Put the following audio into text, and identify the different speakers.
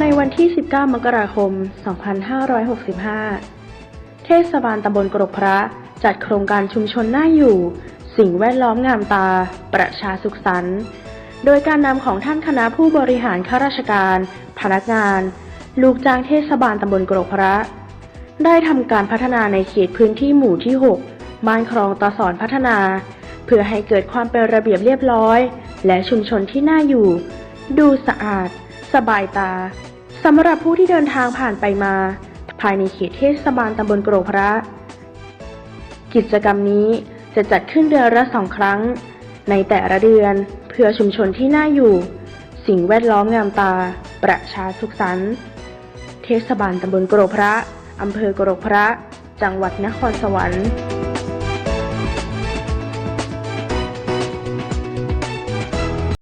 Speaker 1: ในวันที่ 19 มกราคม 2565 เทศบาลตำบลกรกพระจัดโครงการชุมชนน่าอยู่ สิ่งแวดล้อมงามตา ประชาสุขสันต์โดยการนำของท่านคณะผู้บริหารข้าราชการ พนักงาน ลูกจ้างเทศบาลตำบลกรกพระ ได้ทำการพัฒนาในเขตพื้นที่หมู่ที่ 6 บ้านคลองตาสอนพัฒนา เพื่อให้เกิดความเป็นระเบียบเรียบร้อย และชุมชนที่น่าอยู่ ดูสะอาด สบายตาสำหรับผู้ที่เดินทางผ่านไปมา ภายในเขตเทศบาลตำบลกรกพระ กิจกรรมนี้จะจัดขึ้นเดือนละสองครั้ง ในแต่ละเดือนเพื่อชุมชนที่น่าอยู่ สิ่งแวดล้อมงามตา ประชาสุขสันต์เทศบาลตำบลกรพระอำเภอกรพระ จังหวัดนครสวรรค์